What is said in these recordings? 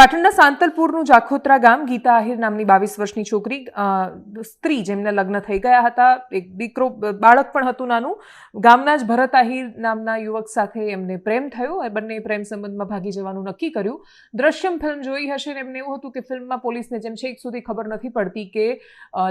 પાટણના સાંતલપુરનું જાખોત્રા ગામ ગીતા આહિર નામની બાવીસ વર્ષની છોકરી સ્ત્રી જેમના લગ્ન થઈ ગયા હતા. એક દીકરો બાળક પણ હતું નાનું. ગામના જ ભરત આહિર નામના યુવક સાથે એમને પ્રેમ થયો. એ બંને પ્રેમ સંબંધમાં ભાગી જવાનું નક્કી કર્યું. દ્રશ્યમ ફિલ્મ જોઈ હશે એમને એવું હતું કે ફિલ્મમાં પોલીસને જેમ છેક સુધી ખબર નથી પડતી કે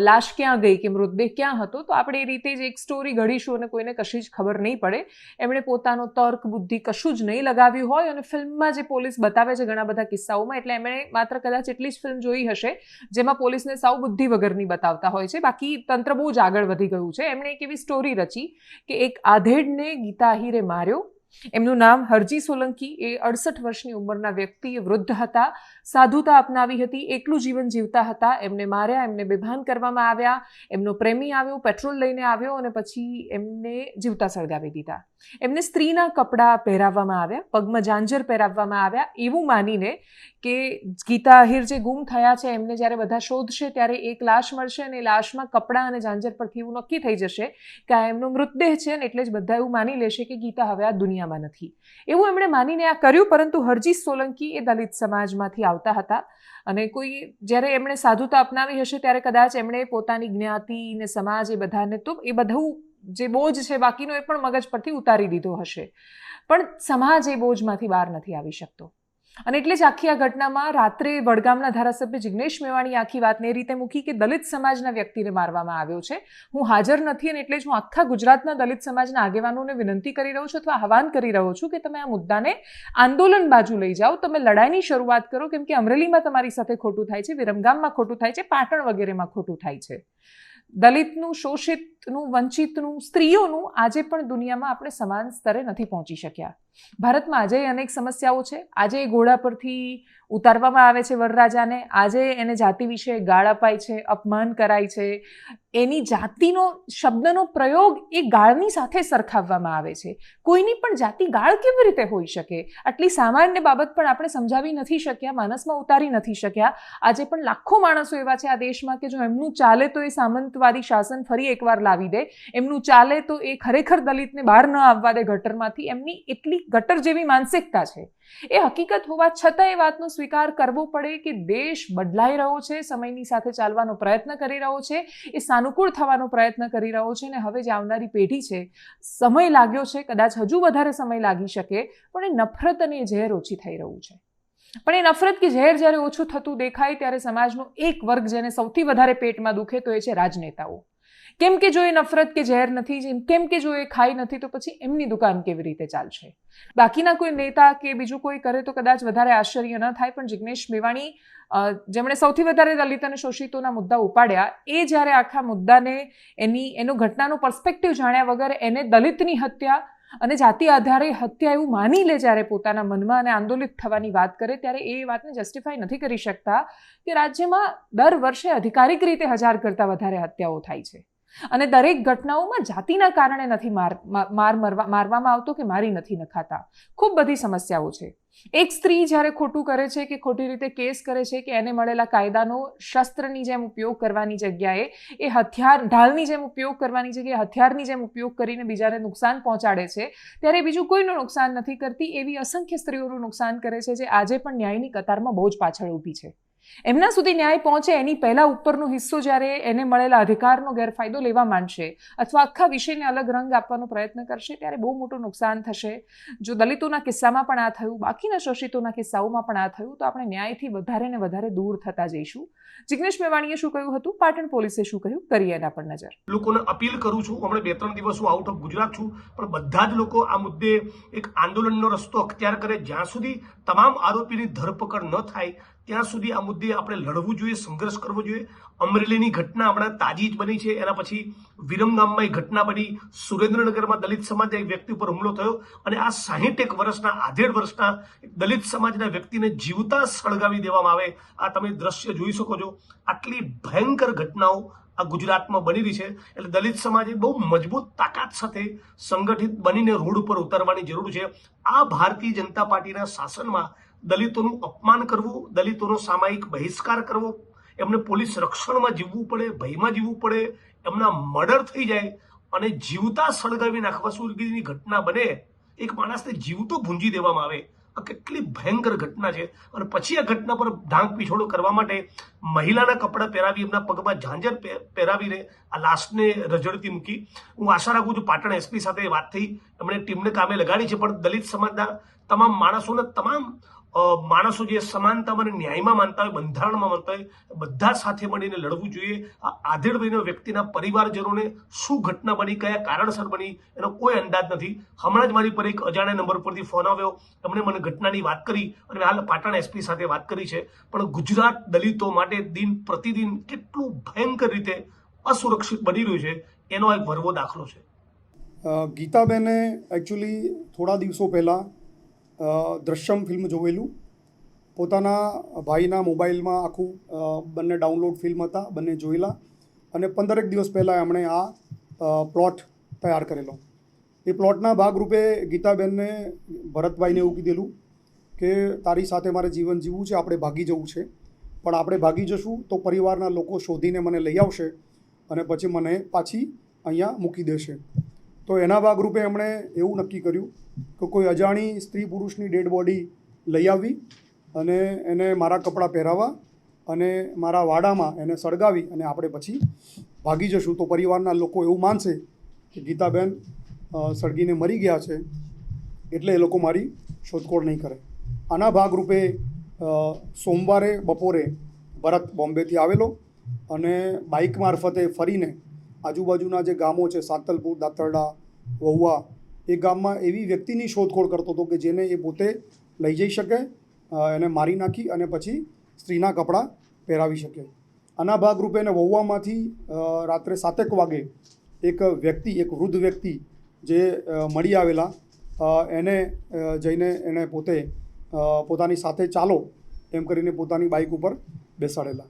લાશ ક્યાં ગઈ, કે મૃતદેહ ક્યાં હતો. તો આપણે એ રીતે જ એક સ્ટોરી ઘડીશું અને કોઈને કશી જ ખબર નહીં પડે. એમણે પોતાનો તર્ક બુદ્ધિ કશું જ નહીં લગાવ્યું હોય અને ફિલ્મમાં જે પોલીસ બતાવે છે, ઘણા બધા કિસ્સાઓમાં એટલે એમણે માત્ર કદાચ એટલી જ ફિલ્મ જોઈ હશે, જેમાં પોલીસને સાવ બુદ્ધિ વગરની બતાવતા હોય છે. બાકી તંત્ર બહુ જ આગળ વધી ગયું છે. એમણે એક એવી સ્ટોરી રચી કે એક આધેડને ગીતા આહિરે માર્યો. એમનું નામ હરજી સોલંકી. એ અડસઠ વર્ષની ઉંમરના વ્યક્તિ વૃદ્ધ હતા. સાધુતા અપનાવી હતી. એકલું જીવન જીવતા હતા. એમને માર્યા, એમને બેભાન કરવામાં આવ્યા. એમનો પ્રેમી આવ્યો, પેટ્રોલ લઈને આવ્યો અને પછી એમને જીવતા સળગાવી દીધા. એમને સ્ત્રીના કપડાં પહેરાવવામાં આવ્યા, પગમાં ઝાંઝર પહેરાવવામાં આવ્યા, એવું માનીને કે ગીતા આહિર જે ગુમ થયા છે, એમને જ્યારે બધા શોધશે, ત્યારે એક લાશ મળશે અને લાશમાં કપડાં અને જાંજર પરથી એવું નક્કી થઈ જશે કે આ એમનો મૃતદેહ છે ને એટલે જ બધા એવું માની લેશે કે ગીતા હવે આ દુનિયામાં નથી. એવું એમણે માનીને આ કર્યું, પરંતુ હરજીત સોલંકી એ દલિત સમાજમાંથી આવતા હતા અને કોઈ જ્યારે એમણે સાધુતા અપનાવી હશે, ત્યારે કદાચ એમણે પોતાની જ્ઞાતિ ને સમાજ એ બધાને, તો એ બધું જે બોજ છે બાકીનો એ પણ મગજ પરથી ઉતારી દીધો હશે. પણ સમાજ એ બોજમાંથી બહાર નથી આવી શકતો. અને એટલે જ આખી આ ઘટનામાં રાત્રે વડગામના ધારાસભ્ય જિગ્નેશ મેવાણી આખી વાતને એ રીતે મૂકી કે દલિત સમાજના વ્યક્તિને મારવામાં આવ્યો છે. હું હાજર નથી અને એટલે જ હું આખા ગુજરાતના દલિત સમાજના આગેવાનોને વિનંતી કરી રહ્યો છું અથવા આહવાન કરી રહ્યો છું કે તમે આ મુદ્દાને આંદોલન બાજુ લઈ જાઓ. તમે લડાઈની શરૂઆત કરો, કેમ કે અમરેલીમાં તમારી સાથે ખોટું થાય છે, વિરમગામમાં ખોટું થાય છે, પાટણ વગેરેમાં ખોટું થાય છે. દલિતનું શોષિતનું વંચિતનું, સ્ત્રીઓનું આજે પણ દુનિયામાં આપણે સમાન સ્તરે નથી પહોંચી શક્યા. ભારતમાં આજે અનેક સમસ્યાઓ છે. આજે એ ઘોડા પરથી ઉતારવામાં આવે છે વરરાજાને. આજે એને જાતિ વિશે ગાળ અપાય છે, અપમાન કરાય છે. એની જાતિનો, શબ્દનો પ્રયોગ એ ગાળની સાથે સરખાવવામાં આવે છે. કોઈની પણ જાતિ ગાળ કેવી રીતે હોઈ શકે? આટલી સામાન્ય બાબત પણ આપણે સમજાવી નથી શક્યા માનસમાં ઉતારી નથી શક્યા. આજે પણ લાખો માણસો એવા છે આ દેશમાં કે જો એમનું ચાલે તો એ સામંતવાદી શાસન ફરી એકવાર લાવી દે. એમનું ચાલે તો એ ખરેખર દલિતને બહાર ન આવવા દે ગટરમાંથી. એમની એટલી ગટર જેવી માનસિકતા છે. એ હકીકત હોવા છતાં એ વાતનો સ્વીકાર કરવો પડે કે દેશ બદલાઈ રહ્યો છે, સમયની સાથે ચાલવાનો પ્રયત્ન કરી રહ્યો છે, એ સાનુકૂળ થવાનો પ્રયત્ન કરી રહ્યો છે ને હવે જે આવનારી પેઢી છે, સમય લાગ્યો છે, કદાચ હજુ વધારે સમય લાગી શકે, પણ એ નફરત અને એ ઝેર ઓછી થઈ રહ્યું છે. પણ એ નફરત કે ઝેર જ્યારે ઓછું થતું દેખાય ત્યારે સમાજનો એક વર્ગ જેને સૌથી વધારે પેટમાં દુખે તો એ છે રાજનેતાઓ. કેમ કે જો એ નફરત કે ઝેર નથી કેમ કે જો એ ખાઈ નથી, તો પછી એમની દુકાન કેવી રીતે ચાલશે? બાકીના કોઈ નેતા કે બીજું કોઈ કરે તો કદાચ વધારે આશ્ચર્ય ન થાય, પણ જિગ્નેશ મેવાણી જેમણે સૌથી વધારે દલિત અને શોષિતોના મુદ્દા ઉપાડ્યા, એ જ્યારે આખા મુદ્દાને એની, એનો ઘટનાનો પર્સપેક્ટિવ જાણ્યા વગર એને દલિતની હત્યા અને જાતિ આધારે હત્યા એવું માની લે જ્યારે પોતાના મનમાં અને આંદોલિત થવાની વાત કરે, ત્યારે એ વાતને જસ્ટિફાઈ નથી કરી શકતા કે રાજ્યમાં દર વર્ષે અધિકારિક રીતે હજાર કરતાં વધારે હત્યાઓ થાય છે. અને દરેક ઘટનાઓમાં જાતિના કારણે નથી માર માર મરવા, મારવામાં આવતો કે મારી નથી નખાતા. ખૂબ બધી સમસ્યાઓ છે. એક સ્ત્રી જ્યારે ખોટું કરે છે કે ખોટી રીતે કેસ કરે છે કે એને મળેલા કાયદાનો શસ્ત્રની જેમ ઉપયોગ કરવાની જગ્યાએ, એ હથિયાર, ઢાલની જેમ ઉપયોગ કરવાની જગ્યાએ, હથિયારની જેમ ઉપયોગ કરીને બીજાને નુકસાન પહોંચાડે છે, ત્યારે બીજું કોઈનું નુકસાન નથી કરતી એવી અસંખ્ય સ્ત્રીઓનું નુકસાન કરે છે જે આજે પણ ન્યાયની કતારમાં બહુ જ પાછળ ઊભી છે. એમના સુધી ન્યાય પહોંચે એની પહેલા ઉપરનો હિસ્સો જ્યારે એને મળેલા અધિકારનો ગેરફાયદો લેવા માંડશે અથવા આખા વિષયને અલગ રંગ આપવાનો પ્રયત્ન કરશે, ત્યારે બહુ મોટું નુકસાન થશે. જો દલિતોના કિસ્સામાં પણ આ થયું, બાકીના શોષિતોના કિસ્સાઓમાં પણ આ થયું, તો આપણે ન્યાયથી વધારે ને વધારે દૂર થતા જઈશું. જિગ્નેશ મેવાણીએ શું કહ્યું હતું? પાટણ પોલીસે શું કહ્યું? કરીએ એના પર નજર. લોકોને અપીલ કરું છું, હમણાં બે ત્રણ દિવસ હું આઉટ ઓફ ગુજરાત છું, પણ બધા જ લોકો આ મુદ્દે એક આંદોલનનો રસ્તો અખ્તિયાર કરે. જ્યાં સુધી તમામ આરોપીની ધરપકડ ન થાય ત્યાં સુધી આ મુદ્દે આપણે લડવું જોઈએ, સંઘર્ષ કરવો જોઈએ. અમરેલીની ઘટના હમણાં તાજી જ બની છે. એના પછી વિરમગામમાં એક ઘટના બની. સુરેન્દ્રનગરમાં દલિત સમાજના એક વ્યક્તિ ઉપર હુમલો થયો અને આ સાહીઠ એક વર્ષના, આધેડ વર્ષના દલિત સમાજના વ્યક્તિને જીવતા સળગાવી દેવામાં આવે. આ તમે દ્રશ્ય જોઈ શકો છો. આટલી ભયંકર ઘટનાઓ આ ગુજરાતમાં બની રહી છે. એટલે દલિત સમાજે બહુ મજબૂત તાકાત સાથે સંગઠિત બનીને રોડ ઉપર ઉતરવાની જરૂર છે. આ ભારતીય જનતા પાર્ટીના શાસનમાં દલિતોનું અપમાન કરવું, દલિતોનો સામાયિક બહિષ્કાર કરવો, એમને પોલીસ રક્ષણમાં જીવવું પડે, ભયમાં જીવવું પડે, એમના મર્ડર થઈ જાય અને જીવતા સળગાવી નાખવા સુધીની ઘટના બને, એક માણસને જીવતો ભૂંજી દેવામાં આવે. આ કેટલી ભયંકર ઘટના છે. અને પછી આ ઘટના પર ઢાંક પીછોડો કરવા માટે મહિલાના કપડાં પહેરાવી, એમના પગમાં ઝાંઝર પહે- પહેરાવીને આ લાશને રજડતી મૂકી. હું આશા રાખું છું પાટણ એસપી સાથે વાત થઈ. એમણે ટીમને કામે લગાડી છે. પણ દલિત સમાજના તમામ માણસોને તમામ માણસો જે સમાનતા અને ન્યાયમાં માનતા હોય, બંધારણમાં માનતા હોય, બધા સાથે મળીને લડવું જોઈએ. આ આધેડભાઈના વ્યક્તિના પરિવારજનોને શું ઘટના બની, કયા કારણસર બની, એનો કોઈ અંદાજ નથી. હમણાં જ મારી પર એક અજાણ્યા નંબર પરથી ફોન આવ્યો. એમણે મને ઘટનાની વાત કરી અને હાલ પાટણ એસપી સાથે વાત કરી છે. પણ ગુજરાત દલિતો માટે દિન પ્રતિદિન કેટલું ભયંકર રીતે અસુરક્ષિત બની રહ્યું છે, એનો એક ભરવો દાખલો છે. ગીતાબેને એકચ્યુઅલી થોડા દિવસો પહેલાં દ્રશ્યમ ફિલ્મ જોયેલું પોતાના ભાઈના મોબાઈલમાં આખું બંને ડાઉનલોડ ફિલ્મ હતા, બંને જોયેલા. અને પંદરેક દિવસ પહેલાં એમણે આ પ્લોટ તૈયાર કરેલો. એ પ્લોટના ભાગરૂપે ગીતાબેનને ભરતભાઈને એવું કીધેલું કે, તારી સાથે મારે જીવન જીવવું છે, આપણે ભાગી જવું છે. પણ આપણે ભાગી જશું તો પરિવારના લોકો શોધીને મને લઈ આવશે અને પછી મને પાછી અહીંયા મૂકી દેશે. તો એના ભાગરૂપે એમણે એવું નક્કી કર્યું કે કોઈ અજાણી સ્ત્રી પુરુષની ડેડ બોડી લઈ આવી અને એને મારા કપડાં પહેરાવવા અને મારા વાડામાં એને સળગાવી અને આપણે પછી ભાગી જશું. તો પરિવારના લોકો એવું માનશે કે ગીતાબેન સળગીને મરી ગયા છે એટલે એ લોકો મારી શોધખોળ નહીં કરે. આના ભાગરૂપે સોમવારે બપોરે ભરત બોમ્બેથી આવેલો અને બાઇક મારફતે ફરીને આજુબાજુના જે ગામો છે, સાતલપુર, દાતરડા, વહુવા, એ ગામમાં એવી વ્યક્તિની શોધખોળ કરતો હતો કે જેને એ પોતે લઈ જઈ શકે એને મારી નાખી અને પછી સ્ત્રીના કપડાં પહેરાવી શકે. આના ભાગરૂપે એને વહુવામાંથી રાત્રે સાતેક વાગે એક વ્યક્તિ, એક વૃદ્ધ વ્યક્તિ જે મળી આવેલા એને જઈને એને પોતે પોતાની સાથે ચાલો એમ કરીને પોતાની બાઇક ઉપર બેસાડેલા.